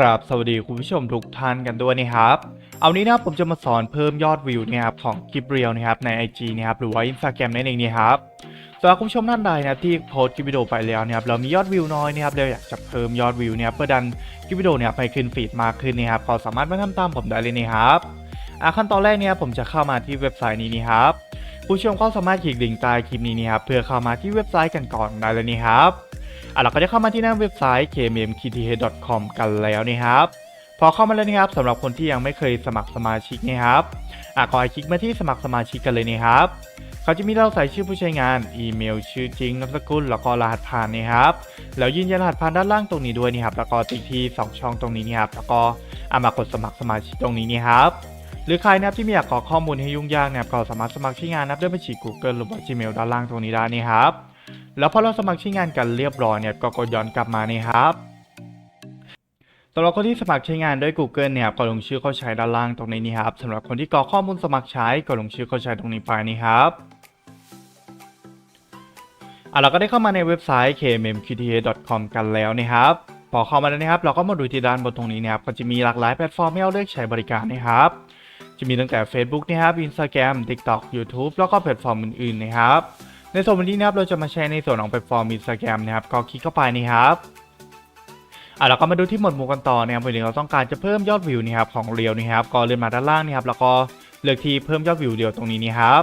ราบสวัสดีคุณผู้ชมทุกท่านกันด้วยนะครับ เอานี้นะผมจะมาสอนเพิ่มยอดวิวนะครับของคลิปเรียวนะครับใน IG นะครับหรือว่า Instagram นั่นเองนะครับสำหรับคุณผู้ชมท่านใดนะที่โพสต์คลิปวิดีโอไปแล้วนะครับเรามียอดวิวน้อยนะครับเราอยากจะเพิ่มยอดวิวนะครับเพื่อดันคลิปวิดีโอเนี่ยไปขึ้นฟีดมากขึ้นนะครับก็สามารถมาทำตามผมได้เลยนะครับอะขั้นตอนแรกเนี่ยผมจะเข้ามาที่เว็บไซต์นี้นะครับผู้ชมก็สามารถคลิกลิงก์ใต้คลิปนี้นะครับเพื่อเข้ามาที่เว็บไซต์กันก่อนได้เลยนะครับ อะเราก็จะเข้ามาที่หน้าเว็บไซต์ kmmkth.com กันแล้วนะครับพอเข้ามาแล้วนะครับสำหรับคนที่ยังไม่เคยสมัครสมาชิกนะครับอะขอให้คลิกมาที่สมัครสมาชิกกันเลยนะครับเขาจะมีเราใส่ชื่อผู้ใช้งาน อีเมล ชื่อจริงนามสกุลแล้วก็รหัสผ่านนะครับแล้วยืนยันรหัสผ่านด้านล่างตรงนี้ด้วยนี่ครับแล้วก็ติ๊กที่ 2 ช่องตรงนี้นี่ครับแล้วก็เอามากดสมัครสมาชิกตรงนี้นี่ครับหรือใครนะครับที่ไม่อยากกรอข้อมูลให้ยุ่งยากนะครับก็สามารถสมัครใช้งานนะครับด้วยบัญชี Google หรือว่า Gmail ด้านล่างตรงนี้ได้นี่ครับ แล้วพอเราสมัครใช้งานกันเรียบร้อยเนี่ยก็กดย้อนกลับมานี่ครับสำหรับคนที่สมัครใช้งานด้วย Google เนี่ยก็ลงชื่อเข้าใช้ด้านล่างตรงนี้นี่ครับสำหรับคนที่กรอกข้อมูลสมัครใช้ก็ลงชื่อเข้าใช้ตรงนี้ไปนี่ครับอะเราก็ได้เข้ามาในเว็บไซต์ kmmqta.com กันแล้วนะครับพอเข้ามาแล้วนะครับ เราก็มาดูที่ด้านบนตรงนี้นะครับก็จะมีหลากหลายแพลตฟอร์มให้เราเลือกใช้บริการนะครับ จะมีตั้งแต่ Facebook นะครับ Instagram TikTok YouTube แล้วก็แพลตฟอร์มอื่นๆนะครับ ในส่วนวันนี้นะครับเราจะมาแชร์ในส่วนของแพลตฟอร์ม Instagram นะครับก็คลิกเข้าไปนี่ครับอะเราก็มาดูที่หมวดหมู่กันต่อนะครับวันนี้เราต้องการจะเพิ่มยอดวิวนะครับของเรียวนะครับก็เลื่อนมาด้านล่างนะครับแล้วก็เลือกที่เพิ่มยอดวิวเดียวตรงนี้นี่ครับ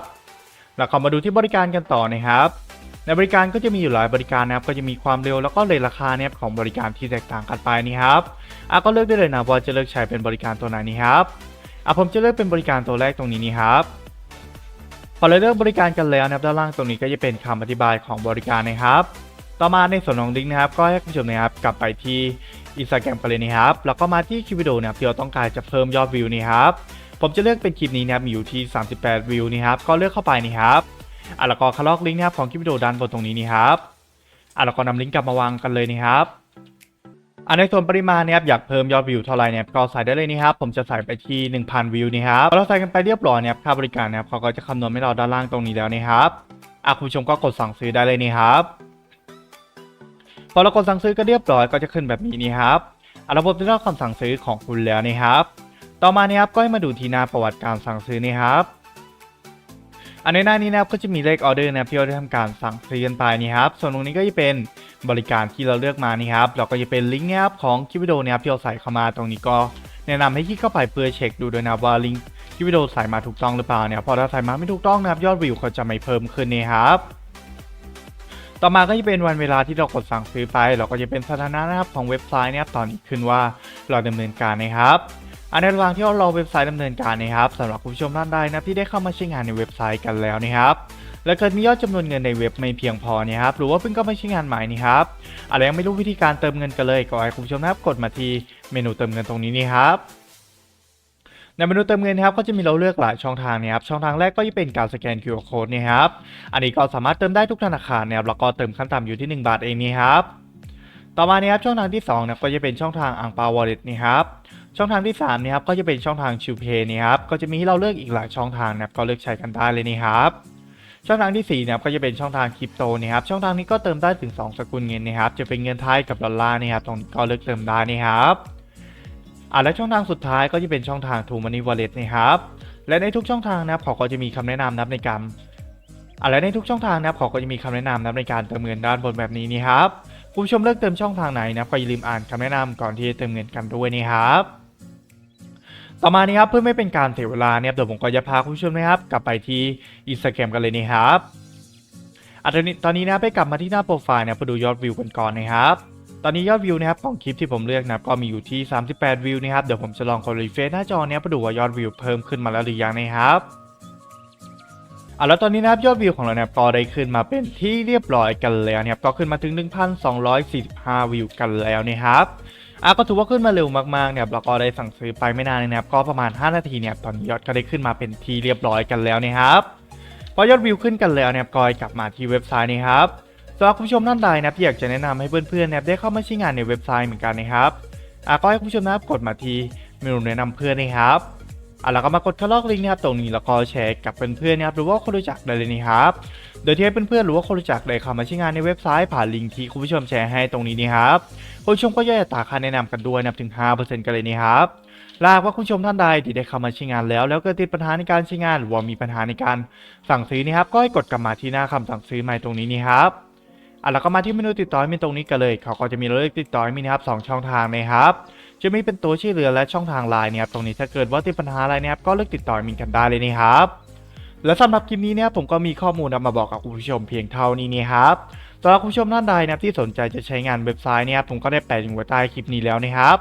แล้วก็มาดูที่บริการกันต่อนะครับ ในบริการก็จะมีอยู่หลายบริการนะครับก็จะมีความเร็วแล้วก็เลทราคาเนี่ยของบริการที่แตกต่างกันไปนี่ครับอะก็เลือกได้เลยนะว่าจะเลือกใช้เป็นบริการตัวไหนนี่ครับอะผมจะเลือกเป็นบริการตัวแรกตรงนี้นี่ครับ พอเราเลือกบริการกันแล้วนะครับด้านล่างตรงนี้ก็จะเป็นคำอธิบายของบริการนะครับ ต่อมาในส่วนของลิงก์นะครับ ก็ให้คุณผู้ชมนะครับกลับไปที่ Instagram กันเลยนะครับ แล้วก็มาที่คลิปวิดีโอนะครับที่เราต้องการจะเพิ่มยอดวิวนี่ครับ ผมจะเลือกเป็นคลิปนี้นะครับมีอยู่ที่ 38 วิวนี่ครับ ก็เลือกเข้าไปนี่ครับอะแล้วก็คลอกลิงก์นะครับของคลิปวิดีโอด้านบนตรงนี้นี่ครับอะแล้วก็นำลิงก์กลับมาวางกันเลยนี่ครับ อันในส่วนปริมาณเนะครับอยากเพิ่มยอดวิวเท่าไหร่เนี่ยก็ใส่ได้เลยนี่ครับผมจะใส่ไปที่ 1000 วิวนี่ครับพอเราใส่กันไปเรียบร้อยเนี่ยค่าบริการนะครับเขาก็จะคำนวณให้เราด้านล่างตรงนี้แล้วนี่ครับอะคุณผู้ชมก็กดสั่งซื้อได้เลยนี่ครับพอเรากดสั่งซื้อก็เรียบร้อยก็จะขึ้นแบบนี้นี่ครับระบบจะรับคำสั่งซื้อของคุณแล้วนี่ครับ ต่อมานี่ครับก็ให้มาดูที่หน้าประวัติการสั่งซื้อนี่ครับ อันในหน้านี้นะครับก็จะมีเลขออเดอร์นะครับที่เราได้ทำการสั่งซื้อกันไปนี่ครับส่วนตรงนี้ก็จะเป็นบริการที่เราเลือกมานี่ครับเราก็จะเป็นลิงก์นี่ยครับของคลิปวิดีโอเนี่ยครับที่เราใส่เข้ามาตรงนี้ก็แนะนำให้คลิกเข้าไปเพื่อเช็คดูด้วยนะครับว่าลิงก์คลิปวิดีโอใส่มาถูกต้องหรือเปล่าเนี่ยพอถ้าใส่มาไม่ถูกต้องนะครับยอดวิวเขาจะไม่เพิ่มขึ้นนี่ครับต่อมาก็จะเป็นวันเวลาที่เรากดสั่งซื้อไป เราก็จะเป็นสถานะนะครับของเว็บไซต์เนี่ยครับตอนนี้ขึ้นว่าเราดำเนินการนะครับ อันในระหว่างที่เรารอเว็บไซต์ดำเนินการนะครับสำหรับคุณผู้ชมท่านใดนะที่ได้เข้ามาใช้งานในเว็บไซต์กันแล้วนะครับและเกิดมียอดจำนวนเงินในเว็บไม่เพียงพอเนี่ยครับหรือว่าเพิ่งเข้ามาใช้งานใหม่นี่ครับอะไรยังไม่รู้วิธีการเติมเงินกันเลยก็ให้คุณผู้ชมนะครับกดมาที่เมนูเติมเงินตรงนี้นี่ครับในเมนูเติมเงินนะครับก็จะมีเราเลือกหลายช่องทางนะครับช่องทางแรกก็จะเป็นการสแกน QR code นี่ครับอันนี้ก็สามารถเติมได้ทุกธนาคารนะครับแล้วก็เติมขั้นต่ำอยู่ที่ 1 บาทเองนี่ครับต่อมานี้ครับช่องทางที่2นะครับก็จะเป็นช่องทางอังปาวอลเล็ตนี่ครับ ช่องทางที่3นะครับก็จะเป็นช่องทางชิวเพย์นี่ครับก็จะมีให้เราเลือกอีกหลายช่องทางนะครับก็เลือกใช้กันได้เลยนี่ครับช่องทางที่4นะครับก็จะเป็นช่องทางคริปโตนะครับช่องทางนี้ก็เติมได้ถึง 2 สกุลเงินนะครับจะเป็นเงินไทยกับดอลลาร์นะครับตรงนี้ก็เลือกเติมได้นะครับอ่าและช่องทางสุดท้ายก็จะเป็นช่องทาง True Money Wallet นะครับและในทุกช่องทางนะครับเขาก็จะมีคำแนะนำนับในการอ่าและในทุกช่องทางนะครับเขาก็จะมีคำแนะนำนับในการเติมเงินด้านบนแบบนี้นี่ครับคุณผู้ชมเลือกเติมช่องทางไหนนะครับก็อย่าลืมอ่านคำแนะนำก่อนที่จะเติมเงินกันด้วยนี่ครับ ต่อมานี้ครับเพื่อไม่เป็นการเสียเวลาเนี่ยเดี๋ยวผมก็จะพาคุณผู้ชมนะครับ กลับไปที่ Instagram กันเลยนี่ครับอะตอนนี้ตอนนี้นะไปกลับมาที่หน้าโปรไฟล์เนะไปดูยอดวิวกันก่อนนะครับ ตอนนี้ยอดวิวนะครับของคลิปที่ผมเลือกนะก็มีอยู่ที่ 38 วิวนะครับเดี๋ยวผมจะลองกดรีเฟรชหน้าจอเนี้ยไปดูว่ายอดวิวเพิ่มขึ้นมาแล้วหรือยังนะครับอะแล้วตอนนี้นะครับยอดวิวของเราเนี่ยก็ได้ขึ้นมาเป็นที่เรียบร้อยกันแล้วนะครับก็ขึ้นมาถึง 1,245 วิวกันแล้วนะครับ อะก็ถือว่าขึ้นมาเร็วมากๆเนี่ยแล้วก็ได้สั่งซื้อไปไม่นานเลยนะครับ ก็ประมาณ 5 นาทีเนี่ยตอนนี้ยอดก็ได้ขึ้นมาเป็นทีเรียบร้อยกันแล้วนะครับพอยอดวิวขึ้นกันแล้วเนี่ยก็กลับมาที่เว็บไซต์นะครับสำหรับคุณผู้ชมท่านใดนะที่อยากจะแนะนำให้เพื่อนๆนะครับได้เข้ามาใช้งานในเว็บไซต์เหมือนกันนะครับอะก็ให้คุณผู้ชมนะครับกดมาที่เมนูแนะนำเพื่อนนะครับอะแล้วก็มากดคัดลอกลิงก์นะครับตรงนี้แล้วก็แชร์กับเพื่อนๆนะครับหรือว่าคนรู้จักได้เลยนะครับ โดยที่ให้เพื่อนๆหรือว่าคนรู้จักได้เข้ามาใช้งานในเว็บไซต์ผ่านลิงก์ที่คุณผู้ชมแชร์ให้ตรงนี้นะครับ ผู้ชมก็ย่อยอัตราค่าแนะนำกันด้วยนับถึง 5%กันเลยนะครับลากว่าคุณผู้ชมท่านใดที่ได้เข้ามาใช้งานแล้ว แล้วเกิดติดปัญหาในการใช้งานหรือว่ามีปัญหาในการสั่งซื้อนะครับ ก็ให้กดกลับมาที่หน้าคำสั่งซื้อใหม่ตรงนี้นี่ครับอะแล้วก็มาที่เมนูติดต่อมีตรงนี้กันเลยเขาก็จะมีเลขติดต่อมีนะครับสองช่องทางนะครับ จะมีเป็นตัวช่วยเหลือและช่องทางไลน์นะครับตรงนี้ถ้าเกิดว่าติดปัญหาอะไรนะครับก็เลือกติดต่อมินกันได้เลยนะครับและสำหรับคลิปนี้เนี่ยผมก็มีข้อมูลนำมาบอกกับคุณผู้ชมเพียงเท่านี้นี่ครับ สำหรับคุณผู้ชมท่านใดนะครับที่สนใจจะใช้งานเว็บไซต์เนี่ยผมก็ได้แปะลิงก์ไว้ใต้คลิปนี้แล้วนะครับ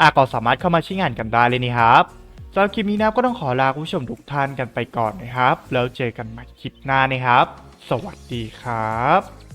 อะก็สามารถเข้ามาใช้งานกันได้เลยนี่ครับสำหรับคลิปนี้นะก็ต้องขอลาคุณผู้ชมทุกท่านกันไปก่อนนะครับ แล้วเจอกันใหม่คลิปหน้านะครับ สวัสดีครับ